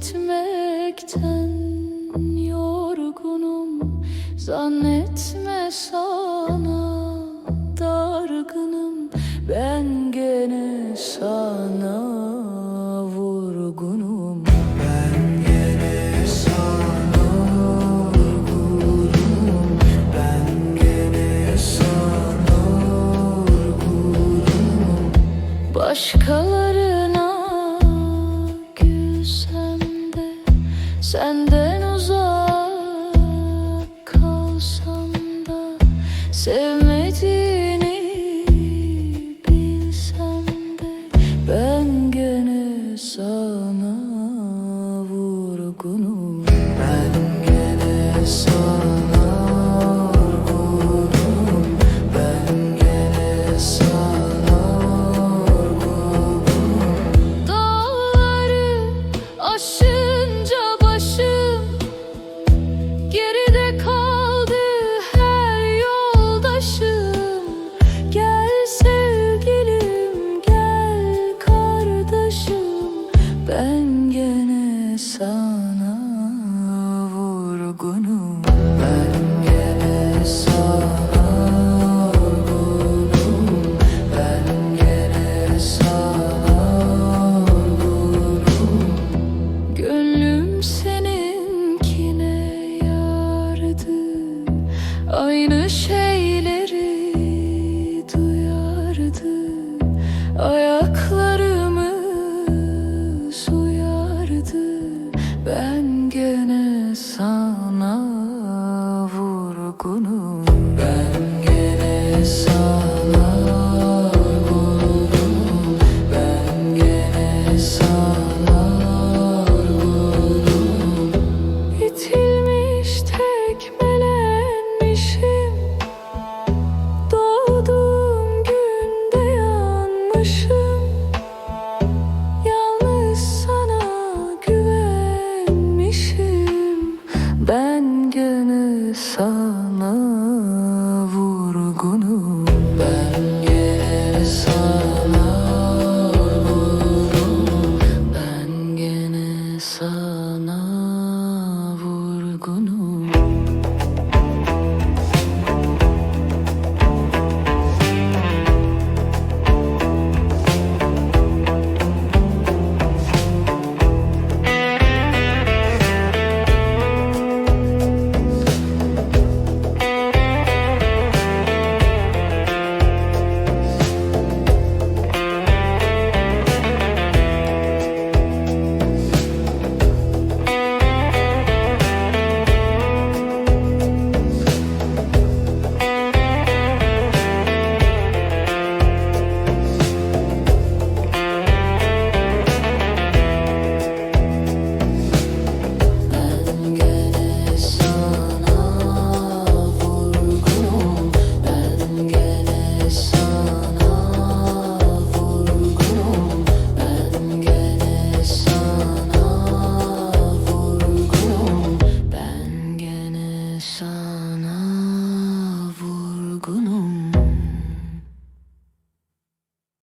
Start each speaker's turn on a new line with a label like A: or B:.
A: gitmekten yorgunum. Zannetme sana dargınım. Ben gene sana vurgunum. Ben gene sana vurgunum. Ben gene sana vurgunum. Başkaları Save sana vurgunum. Ben gene sana vurgunum Ben gene sana vurgunum Gönlüm seninkine yardı. Aynı şey gene sana sana.